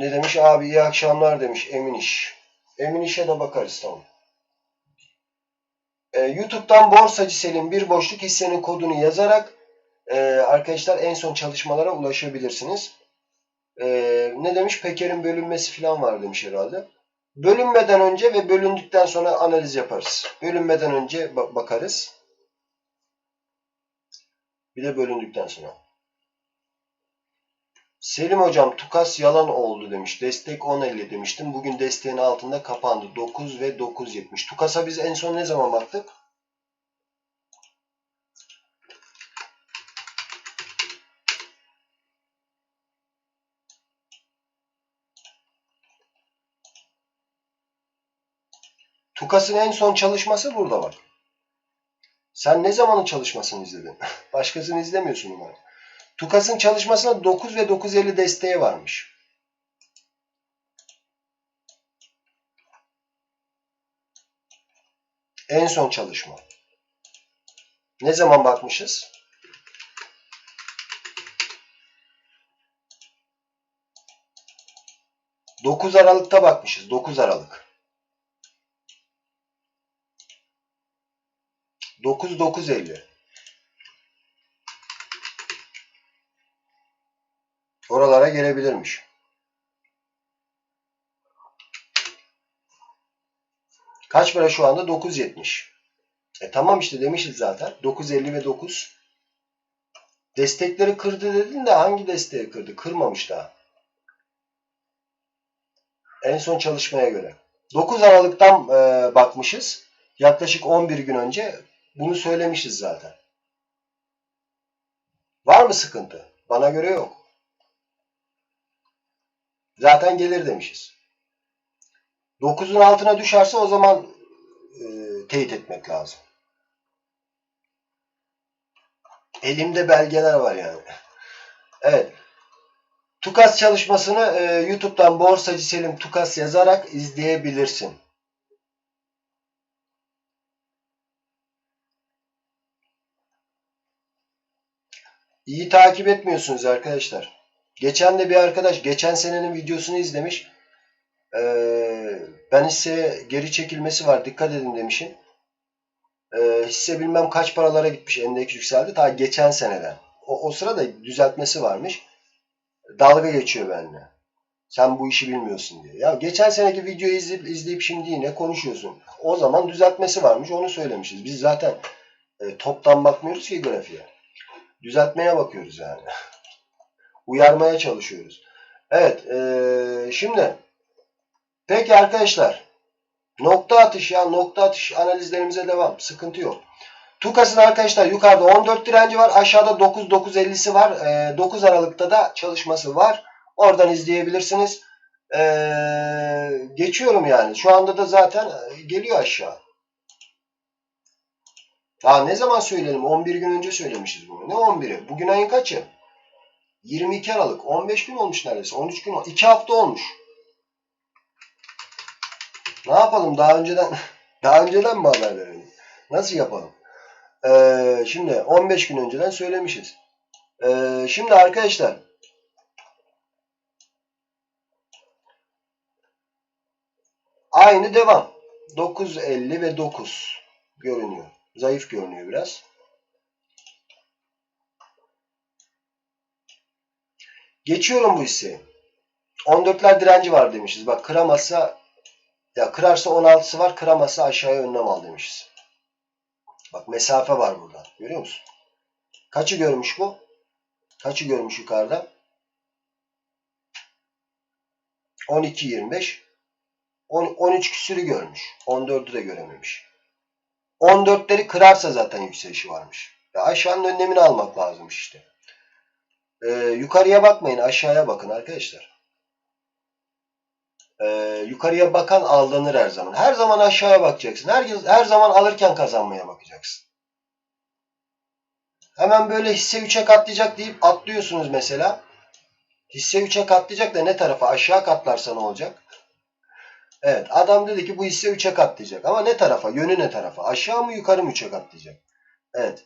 Ne demiş? Abi iyi akşamlar demiş Emin İş. Emin İş'e de bakarız tamam. Ee, YouTube'dan Borsacı Selim bir boşluk hissenin kodunu yazarak e, arkadaşlar en son çalışmalara ulaşabilirsiniz. Ee, ne demiş? Peker'in bölünmesi falan var demiş herhalde. Bölünmeden önce ve bölündükten sonra analiz yaparız. Bölünmeden önce ba- bakarız. Bir de bölündükten sonra. Selim hocam Tukas yalan oldu demiş. Destek 10.50 demiştim. Bugün desteğin altında kapandı. 9 ve 9.70. Tukas'a biz en son ne zaman baktık? Tukas'ın en son çalışması burada bak. Sen ne zamanın çalışmasını izledin? Başkasını izlemiyorsun umarım. Tukas'ın çalışmasında 9 ve 950 desteği varmış. En son çalışma. Ne zaman bakmışız? Dokuz Aralık'ta bakmışız. 9 Aralık. 9 950. Oralara gelebilirmiş. Kaç para şu anda? 9.70. E tamam işte demişiz zaten. 9.50 ve 9. Destekleri kırdı dedin de hangi desteği kırdı? Kırmamış daha. En son çalışmaya göre. 9 Aralık'tan e, bakmışız. Yaklaşık 11 gün önce bunu söylemişiz zaten. Var mı sıkıntı? Bana göre yok. Zaten gelir demişiz. 9'un altına düşerse o zaman e, teyit etmek lazım. Elimde belgeler var yani. Evet. Tukas çalışmasını e, YouTube'dan Borsacı Selim Tukas yazarak izleyebilirsin. İyi takip etmiyorsunuz arkadaşlar. Geçen de bir arkadaş geçen senenin videosunu izlemiş. Ee, ben hisse geri çekilmesi var dikkat edin demişim. Ee, hisse bilmem kaç paralara gitmiş endeks yükseldi. Ta geçen seneden. O, o sırada düzeltmesi varmış. Dalga geçiyor benimle. Sen bu işi bilmiyorsun diye. Ya geçen seneki videoyu izleyip, izleyip şimdi yine konuşuyorsun. O zaman düzeltmesi varmış onu söylemişiz. Biz zaten e, toptan bakmıyoruz ki grafiğe. Düzeltmeye bakıyoruz yani. Uyarmaya çalışıyoruz. Evet. E, şimdi peki arkadaşlar nokta atış ya nokta atış analizlerimize devam. Sıkıntı yok. Tukas'ın arkadaşlar yukarıda 14 direnci var. Aşağıda 9 950'si var. E, 9 Aralık'ta da çalışması var. Oradan izleyebilirsiniz. E, geçiyorum yani. Şu anda da zaten geliyor aşağı. Daha ne zaman söyleyelim? 11 gün önce söylemişiz bunu. Ne 11'i? Bugün ayın kaçı? 22 Aralık. 15 gün olmuş neredeyse. 13 gün olmuş. 2 hafta olmuş. Ne yapalım? Daha önceden daha önceden mi haber verelim? Nasıl yapalım? Ee, şimdi 15 gün önceden söylemişiz. Ee, şimdi arkadaşlar aynı devam. 9.50 ve 9 görünüyor. Zayıf görünüyor biraz. Geçiyorum bu hisseyi. 14'ler direnci var demişiz. Bak kıramazsa ya kırarsa 16'sı var. Kıramazsa aşağıya önlem al demişiz. Bak mesafe var burada. Görüyor musun? Kaçı görmüş bu? Kaçı görmüş yukarıda? 12 25 10, 13 küsürü görmüş. 14'ü de görememiş. 14'leri kırarsa zaten yükselişi varmış. Ya aşağının önlemini almak lazım işte. Ee, yukarıya bakmayın aşağıya bakın arkadaşlar. Ee, yukarıya bakan aldanır her zaman. Her zaman aşağıya bakacaksın. Her, her zaman alırken kazanmaya bakacaksın. Hemen böyle hisse 3'e katlayacak deyip atlıyorsunuz mesela. Hisse 3'e katlayacak da ne tarafa? Aşağı katlarsa ne olacak? Evet adam dedi ki bu hisse 3'e katlayacak. Ama ne tarafa? Yönü ne tarafa? Aşağı mı yukarı mı 3'e katlayacak? Evet.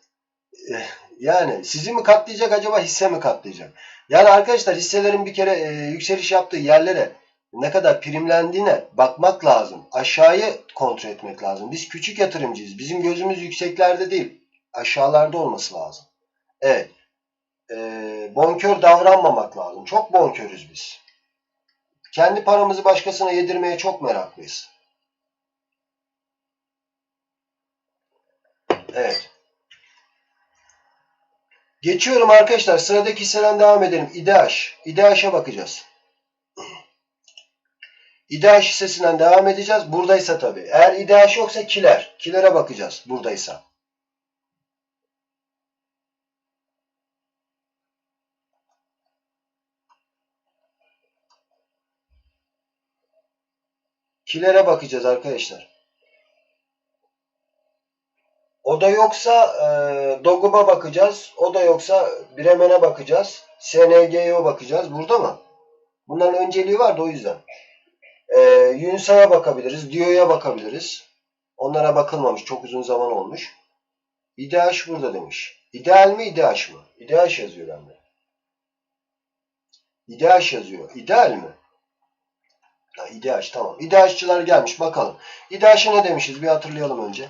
Yani sizi mi katlayacak acaba hisse mi katlayacak? Yani arkadaşlar hisselerin bir kere e, yükseliş yaptığı yerlere ne kadar primlendiğine bakmak lazım. Aşağıyı kontrol etmek lazım. Biz küçük yatırımcıyız. Bizim gözümüz yükseklerde değil. Aşağılarda olması lazım. Evet. E, bonkör davranmamak lazım. Çok bonkörüz biz. Kendi paramızı başkasına yedirmeye çok meraklıyız. Evet. Geçiyorum arkadaşlar. Sıradaki hisseden devam edelim. İDH. İDH'a bakacağız. İDH hissesinden devam edeceğiz. Buradaysa tabii. Eğer İDH yoksa Kiler. Kiler'e bakacağız. Buradaysa. Kiler'e bakacağız arkadaşlar. O da yoksa e, Dogub'a bakacağız. O da yoksa Bremen'e bakacağız. SNG'ye bakacağız. Burada mı? Bunların önceliği var o yüzden. E, Yunsa'ya bakabiliriz. Dio'ya bakabiliriz. Onlara bakılmamış. Çok uzun zaman olmuş. İDH burada demiş. İdeal mi İDH mı? İDH yazıyor bende. İDH yazıyor. İdeal mi? Ha, İDH tamam. İDH'çılar gelmiş bakalım. İDH'a ne demişiz bir hatırlayalım önce.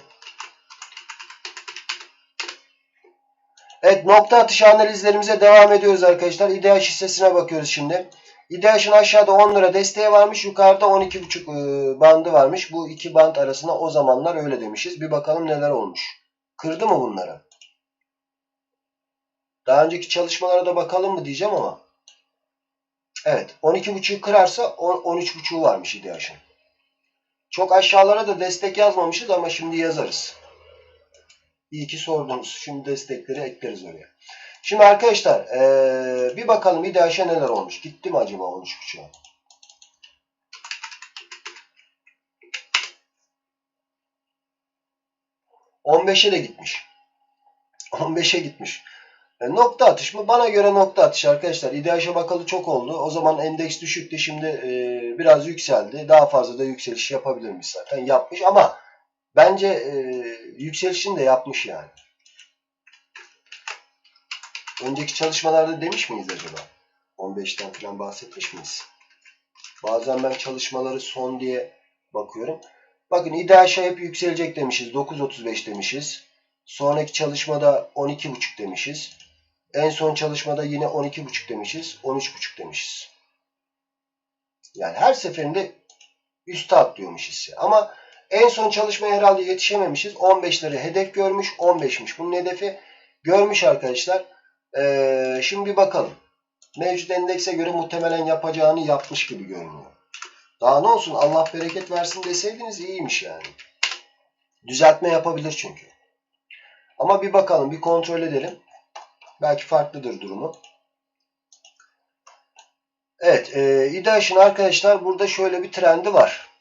Evet nokta atışı analizlerimize devam ediyoruz arkadaşlar. İDH hissesine bakıyoruz şimdi. İDH'ın aşağıda 10 lira desteği varmış. Yukarıda 12,5 bandı varmış. Bu iki band arasında o zamanlar öyle demişiz. Bir bakalım neler olmuş. Kırdı mı bunları? Daha önceki çalışmalara da bakalım mı diyeceğim ama. Evet 12.5'ü kırarsa 13.5'u varmış İDH'ın. Çok aşağılara da destek yazmamışız ama şimdi yazarız. İyi ki sordunuz. Şimdi destekleri ekleriz oraya. Şimdi arkadaşlar ee, bir bakalım İDH'e neler olmuş. Gitti mi acaba 13.5'a? ...15'e de gitmiş. 15'e gitmiş. E, nokta atış mı? Bana göre nokta atış arkadaşlar. İDH'e bakalı çok oldu. O zaman endeks düşüktü. Şimdi e, biraz yükseldi. Daha fazla da yükseliş yapabilirmiş zaten. Yapmış ama bence e, yükselişini de yapmış yani. Önceki çalışmalarda demiş miyiz acaba? 15'ten falan bahsetmiş miyiz? Bazen ben çalışmaları son diye bakıyorum. Bakın İDH hep yükselecek demişiz. 9.35 demişiz. Sonraki çalışmada 12.5 demişiz. En son çalışmada yine 12.5 demişiz. 13.5 demişiz. Yani her seferinde üste atlıyormuş hisse. Ama en son çalışmaya herhalde yetişememişiz. 15'leri hedef görmüş. 15'miş bunun hedefi. Görmüş arkadaşlar. Ee, şimdi bir bakalım. Mevcut endekse göre muhtemelen yapacağını yapmış gibi görünüyor. Daha ne olsun Allah bereket versin deseydiniz iyiymiş yani. Düzeltme yapabilir çünkü. Ama bir bakalım bir kontrol edelim. Belki farklıdır durumu. Evet, e, İDAŞ'ın arkadaşlar burada şöyle bir trendi var.